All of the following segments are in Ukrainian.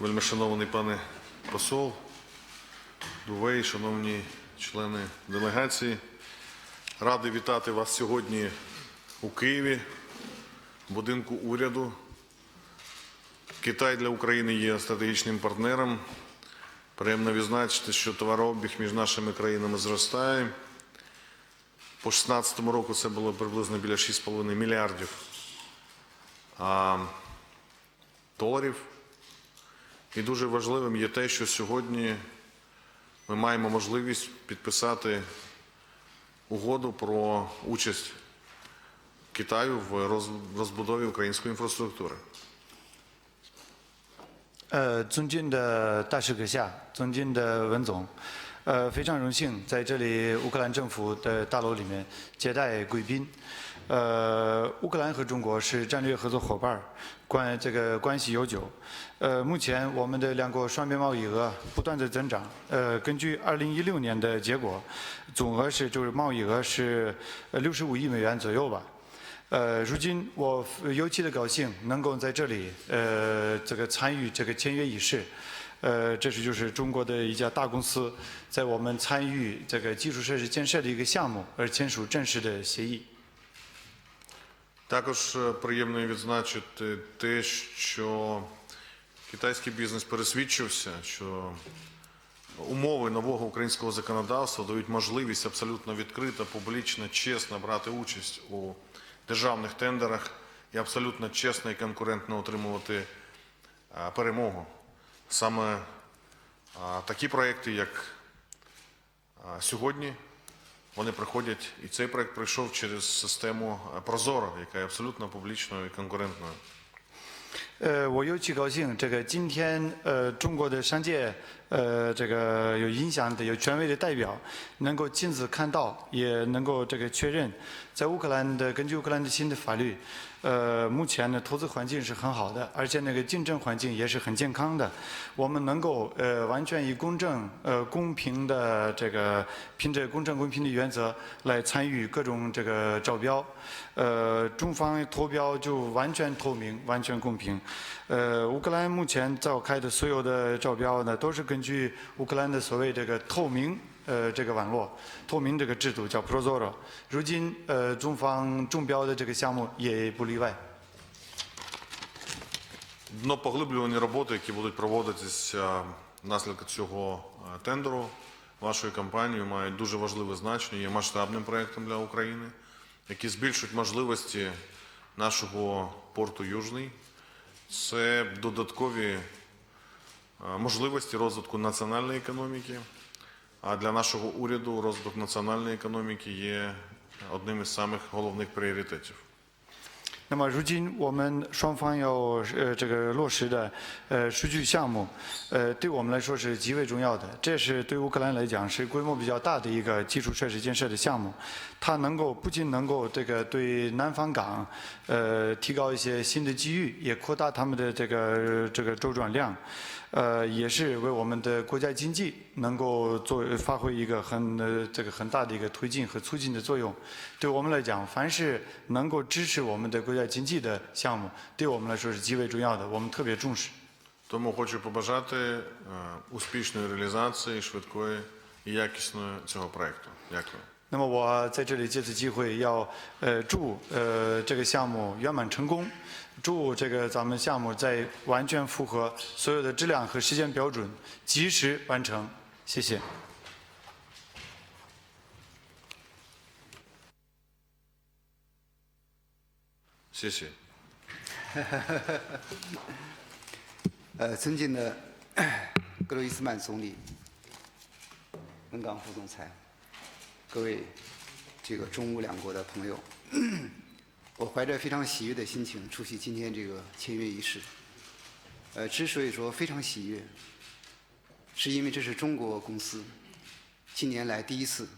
Вельмишановний пане посол, Дувей, шановні члени делегації, радий вітати вас сьогодні у Києві, в будинку уряду. Китай для України є стратегічним партнером. Приємно відзначити, що товарообіг між нашими країнами зростає. По 2016 року це було приблизно біля 6,5 мільярдів а, доларів. І дуже важливим є те, що сьогодні ми маємо можливість підписати угоду про участь Китаю в роз- розбудові української інфраструктури. 呃，尊敬的大使阁下，尊敬的文总，呃，非常荣幸在这里乌克兰政府的大楼里面接待贵宾。呃， 呃乌克兰和中国是战略合作伙伴儿，关这个关系悠久。呃，目前我们的两国双边贸易额不断的增长。呃，根据2016年的结果，总额是就是贸易额是呃65亿美元左右吧。呃，如今我尤其的高兴能够在这里呃这个参与这个签约仪式，呃，这是就是中国的一家大公司在我们参与这个基础设施建设的一个项目而签署正式的协议。Також е, приємно відзначити те, що китайський бізнес пересвідчився, що умови нового українського законодавства дають можливість абсолютно відкрито, публічно, чесно брати участь у державних тендерах і абсолютно чесно і конкурентно отримувати е, перемогу. Саме е, такі проекти, як сьогодні, вони проходять, і цей проект пройшов через систему е, Прозоро, яка є абсолютно публічною і конкурентною. 呃，我尤其高兴，这个今天呃，中国的商界呃，这个有影响的、有权威的代表，能够亲自看到，也能够这个确认，在乌克兰的根据乌克兰的新的法律， 呃，目前呢投资环境是很好的，而且那个竞争环境也是很健康的，我们能够呃完全以公正、呃公平的这个凭着公正公平的原则来参与各种这个招标，呃，中方投标就完全透明、完全公平。呃，乌克兰目前召开的所有的招标呢，都是根据乌克兰的所谓这个透明呃这个网络、透明这个制度叫 Prozoro。如今呃中方中标的这个项目也不例外。 Днопоглиблювані роботи, які будуть проводитися внаслідок цього е, тендеру вашою компанією, мають дуже важливе значення, є масштабним проєктом для України, які збільшують можливості нашого порту Южний. Це додаткові е, можливості розвитку національної економіки. А для нашого уряду розвиток національної економіки є одним із самих головних пріоритетів. 那么，如今我们双方要呃这个落实的呃数据项目，呃对我们来说是极为重要的。这是对乌克兰来讲是规模比较大的一个基础设施建设的项目，它能够不仅能够这个对南方港呃提高一些新的机遇，也扩大他们的这个这个周转量。呃， 也是为我们的国家经济能够做发挥一个很呃这个很大的一个推进和促进的作用。对我们来讲，凡是能够支持我们的国家经济的项目，对我们来说是极为重要的，我们特别重视。 Тому хочу побажати е, успішної реалізації, швидкої і якісної цього проекту. Дякую. 那么我在这里借此机会要呃祝呃这个项目圆满成功， 祝这个咱们项目在完全符合所有的质量和时间标准，及时完成。谢谢。谢谢。呃，尊敬的格罗伊斯曼总理、文港副总裁，各位这个中乌两国的朋友，我怀着非常喜悦的心情出席今天这个签约仪式。呃，之所以说非常喜悦，是因为这是中国公司近年来第一次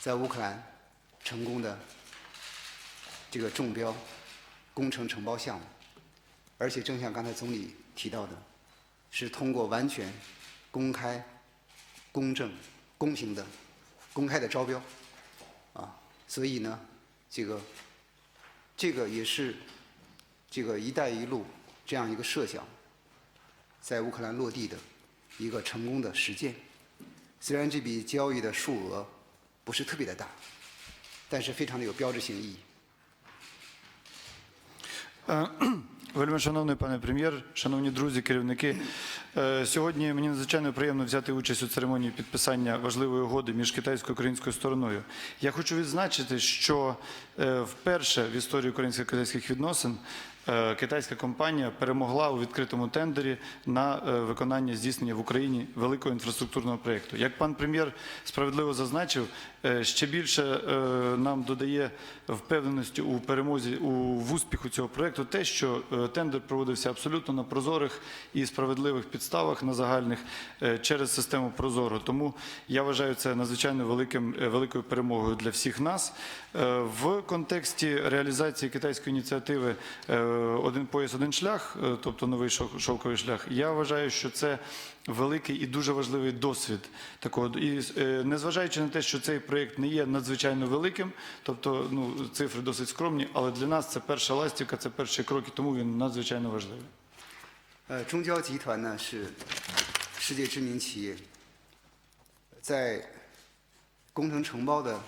在乌克兰成功的这个中标工程承包项目。而且正像刚才总理提到的，是通过完全公开、公正、公平的公开的招标，啊，所以呢，这个这个也是这个“一带一路”这样一个设想，在乌克兰落地的一个成功的实践。虽然这笔交易的数额不是特别的大，但是非常的有标志性意义。嗯 Вельми шановний пане прем'єр, шановні друзі, керівники. е, Сьогодні мені надзвичайно приємно взяти участь у церемонії підписання важливої угоди між китайською і українською стороною. Я хочу відзначити, що е, вперше в історії українсько-китайських відносин китайська компанія перемогла у відкритому тендері на е, виконання здійснення в Україні великого інфраструктурного проєкту. Як пан прем'єр справедливо зазначив, е, ще більше е, нам додає впевненості у перемозі у в успіху цього проєкту те, що е, тендер проводився абсолютно на прозорих і справедливих підставах на загальних е, через систему Прозоро. Тому я вважаю це надзвичайно великим е, великою перемогою для всіх нас. Е, В контексті реалізації китайської ініціативи е, один пояс, один шлях, е, тобто новий шов- шовковий шлях. Я вважаю, що це великий і дуже важливий досвід такого. І е, незважаючи на те, що цей проєкт не є надзвичайно великим, тобто ну, цифри досить скромні, але для нас це перша ластівка, це перші кроки, тому він надзвичайно важливий. 呃，中交集团呢是世界知名企业，在工程承包的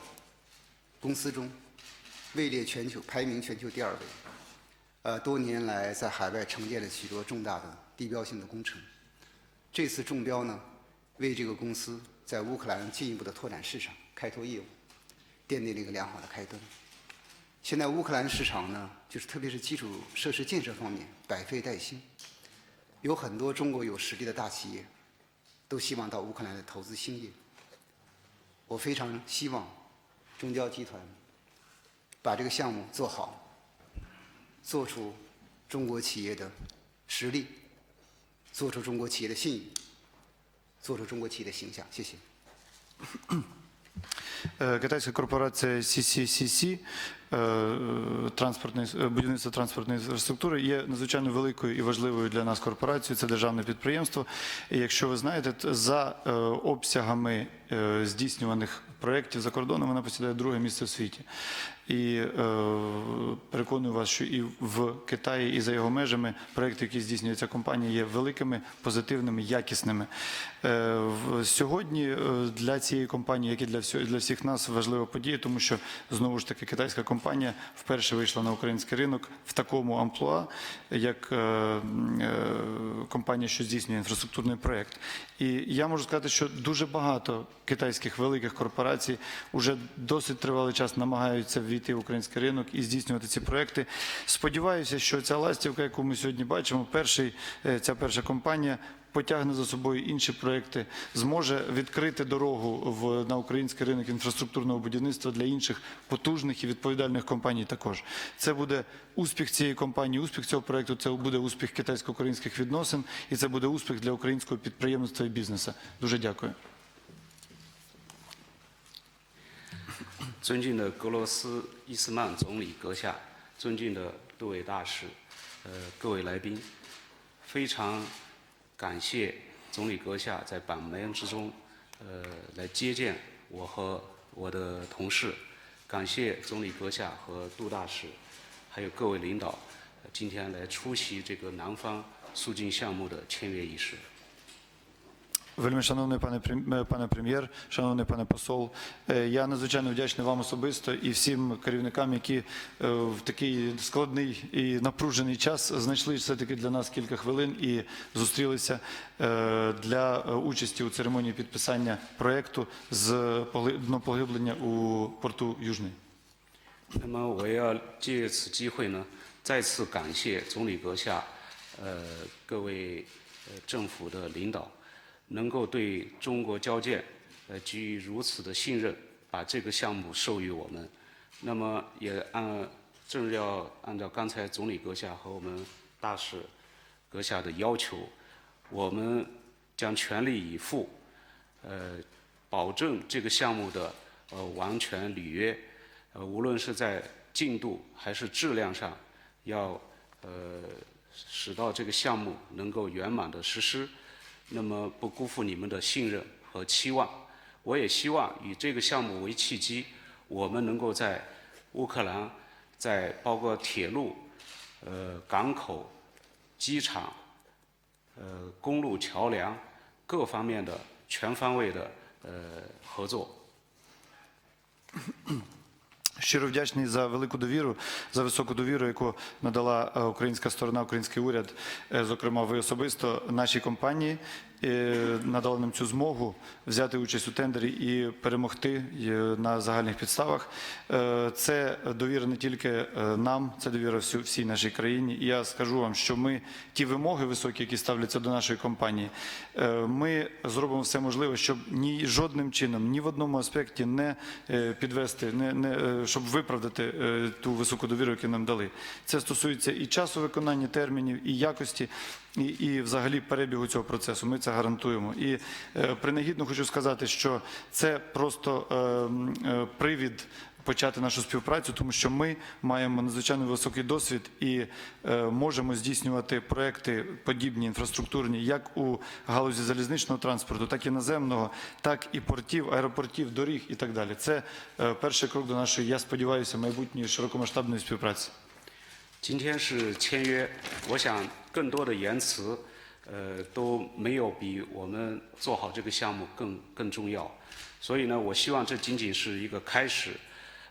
公司中位列全球排名全球第二位。 呃，多年来在海外承建了许多重大的地标性的工程。这次中标呢，为这个公司在乌克兰进一步的拓展市场、开拓业务，奠定了一个良好的开端。现在乌克兰市场呢，就是特别是基础设施建设方面百废待兴。有很多中国有实力的大企业都希望到乌克兰来投资兴业。我非常希望中交集团把这个项目做好，做出中国企业的实力，做出中国企业的信誉，做出中国企业的形象。谢谢。 Е, Китайська корпорація CCCC, е, транспортний, е, будівництво транспортної інфраструктури є надзвичайно великою і важливою для нас корпорацією. Це державне підприємство. І якщо ви знаєте, т- за е, обсягами е, здійснюваних проєктів за кордоном вона посідає друге місце в світі. І е, переконую вас, що і в Китаї, і за його межами проєкти, які здійснює ця компанія, є великими, позитивними, якісними. Е, сьогодні е, для цієї компанії, як і для всього для всіх нас, важлива подія, тому що знову ж таки китайська компанія вперше вийшла на український ринок в такому амплуа, як е, е, компанія, що здійснює інфраструктурний проєкт. І я можу сказати, що дуже багато китайських великих корпорацій уже досить тривалий час намагаються ввійти в український ринок і здійснювати ці проекти. Сподіваюся, що ця ластівка, яку ми сьогодні бачимо, перший, е, ця перша компанія потягне за собою інші проекти, зможе відкрити дорогу в, на український ринок інфраструктурного будівництва для інших потужних і відповідальних компаній також. Це буде успіх цієї компанії, успіх цього проекту, це буде успіх китайсько-українських відносин і це буде успіх для українського підприємництва і бізнесу. Дуже дякую. 尊敬的格罗斯伊斯曼总理阁下，尊敬的各位大使，呃，各位来宾，非常感谢总理阁下在百忙之中，呃，来接见我和我的同事，感谢总理阁下和杜大使，还有各位领导，今天来出席这个南方肃静项目的签约仪式。Вельми шановний пане прем- е, пане прем'єр, шановний пане посол, е, я надзвичайно вдячний вам особисто і всім керівникам, які е, в такий складний і напружений час знайшли все-таки для нас кілька хвилин і зустрілися е, для е, участі у церемонії підписання проекту з погли- днопоглиблення у порту Южний. 那么我要借此机会呢，再次感谢总理阁下，呃，各位呃政府的领导， 能够对中国交建呃给予如此的信任，把这个项目授予我们。那么也按正要按照刚才总理阁下和我们大使阁下的要求，我们将全力以赴，呃，保证这个项目的呃完全履约。呃，无论是在进度还是质量上，要呃使到这个项目能够圆满的实施，那么不辜负你们的信任和期望。我也希望以这个项目为契机，我们能够在乌克兰，在包括铁路、呃港口、机场、呃公路、桥梁各方面的全方位的呃合作。Щиро вдячний за велику довіру, за високу довіру, яку надала е, українська сторона, український уряд, е, зокрема ви особисто нашій компанії, надали нам цю змогу взяти участь у тендері і перемогти е, на загальних підставах. Е, Це довіра не тільки е, нам, це довіра всій нашій країні. І я скажу вам, що ми ті вимоги високі, які ставляться до нашої компанії, е, ми зробимо все можливе, щоб ні жодним чином, ні в одному аспекті не е, підвести, не, не, е, щоб виправдати е, ту високу довіру, яку нам дали. Це стосується і часу виконання термінів, і якості, і, і взагалі перебігу цього процесу. Ми це гарантуємо. І е, принагідно хочу сказати, що це просто е, м, е, привід почати нашу співпрацю, тому що ми маємо надзвичайно високий досвід і е, можемо здійснювати проекти подібні інфраструктурні, як у галузі залізничного транспорту, так і наземного, так і портів, аеропортів, доріг і так далі. Це е, перший крок до нашої, я сподіваюся, майбутньої широкомасштабної співпраці. 今天是签约，我想更多的言辞， 呃，都没有比我们做好这个项目更更重要。所以呢，我希望这仅仅是一个开始，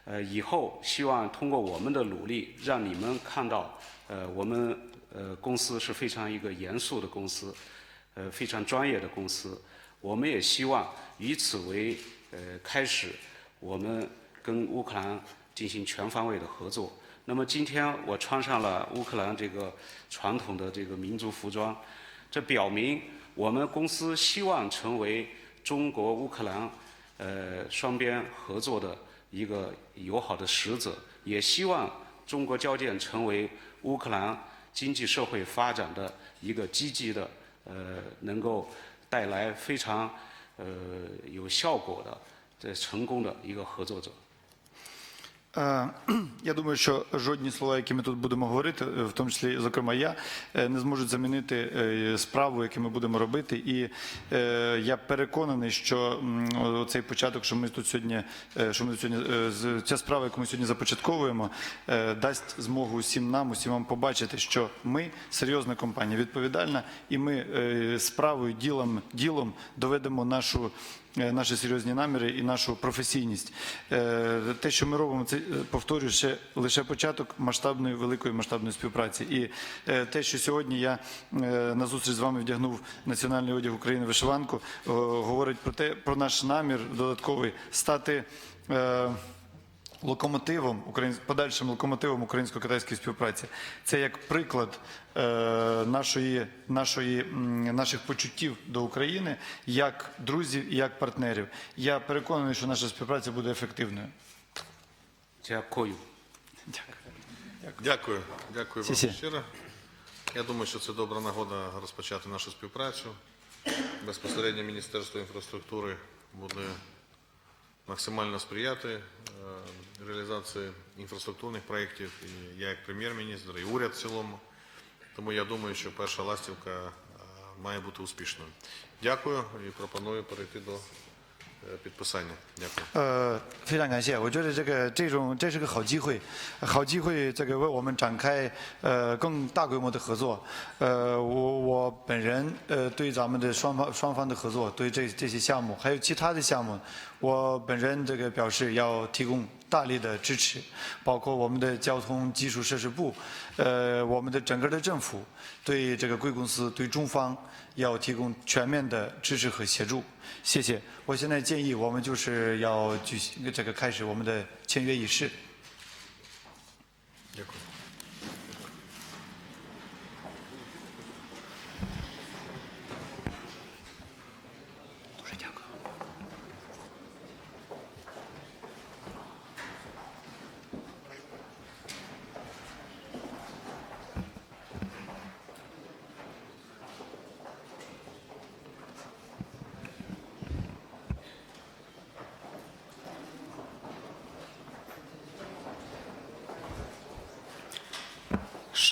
呃，以后希望通过我们的努力，让你们看到，呃，我们呃公司是非常一个严肃的公司，呃，非常专业的公司。我们也希望以此为呃开始，我们跟乌克兰进行全方位的合作。那么今天我穿上了乌克兰这个传统的这个民族服装，这表明我们公司希望成为中国乌克兰呃双边合作的一个友好的使者，也希望中国交建成为乌克兰经济社会发展的一个积极的呃能够带来非常呃有效果的这成功的一个合作者。Е, Я думаю, що жодні слова, які ми тут будемо говорити, е, в тому числі, зокрема, я, е, не зможуть замінити справу, яку ми будемо робити. І я переконаний, що цей початок, що ми тут сьогодні, що ми тут сьогодні ця справа, яку ми сьогодні започатковуємо, дасть змогу усім нам, усім вам побачити, що ми серйозна компанія, відповідальна, і ми справою, ділом, ділом доведемо нашу наші серйозні наміри і нашу професійність. Е, Те, що ми робимо, це е, повторюю ще лише початок масштабної великої масштабної співпраці. І е, те, що сьогодні я е, на зустріч з вами вдягнув національний одяг України вишиванку, е, говорить про те, про наш намір додатковий стати. Локомотивом подальшим локомотивом українсько-китайської співпраці. Це як приклад е, нашої, нашої, наших почуттів до України як друзів і як партнерів. Я переконаний, що наша співпраця буде ефективною. Дякую. Дякую, дякую дякую вам щиро. Я думаю, що це добра нагода розпочати нашу співпрацю. Безпосередньо Міністерство інфраструктури буде максимально сприяти е, реалізації інфраструктурних проєктів. І я як прем'єр-міністр, і уряд в цілому. Тому я думаю, що перша ластівка е, має бути успішною. Дякую і пропоную перейти до підписання. Дякую.呃，非常感谢，我觉得这个这种这是个好机会，好机会，这个为我们展开呃更大规模的合作。呃，我我本人呃对咱们的双方双方的合作，对这这些项目还有其他的项目，我本人这个表示要提供 大力的支持，包括我们的交通基础设施部，呃，我们的整个的政府对这个贵公司对中方要提供全面的支持和协助。谢谢。我现在建议我们就是要举行这个开始我们的签约仪式。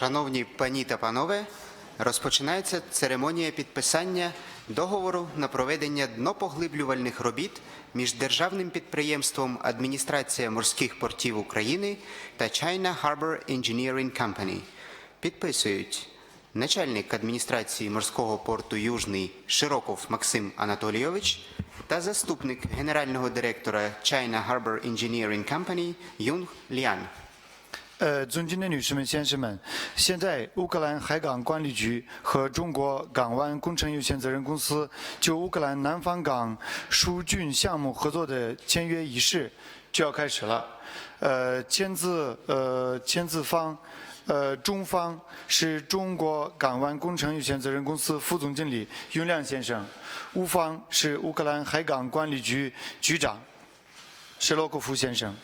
Шановні пані та панове, розпочинається церемонія підписання договору на проведення днопоглиблювальних робіт між державним підприємством Адміністрація морських портів України та China Harbor Engineering Company. Підписують начальник адміністрації морського порту Южний Широков Максим Анатолійович та заступник генерального директора China Harbor Engineering Company Юнг Ліан. 呃，尊敬的女士们、先生们，现在乌克兰海港管理局和中国港湾工程有限责任公司就乌克兰南方港疏浚项目合作的签约仪式就要开始了。呃，签字呃签字方。呃，中方是中国港湾工程有限责任公司副总经理윤亮先生，乌方是乌克兰海港管理局局长施洛科夫先生。